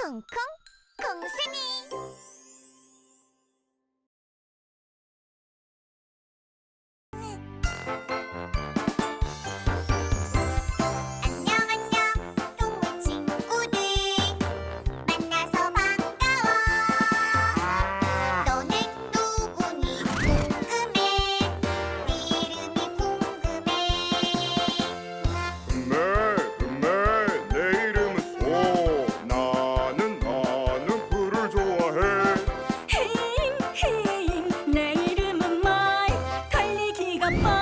콩콩 콩순이. 네가 뻔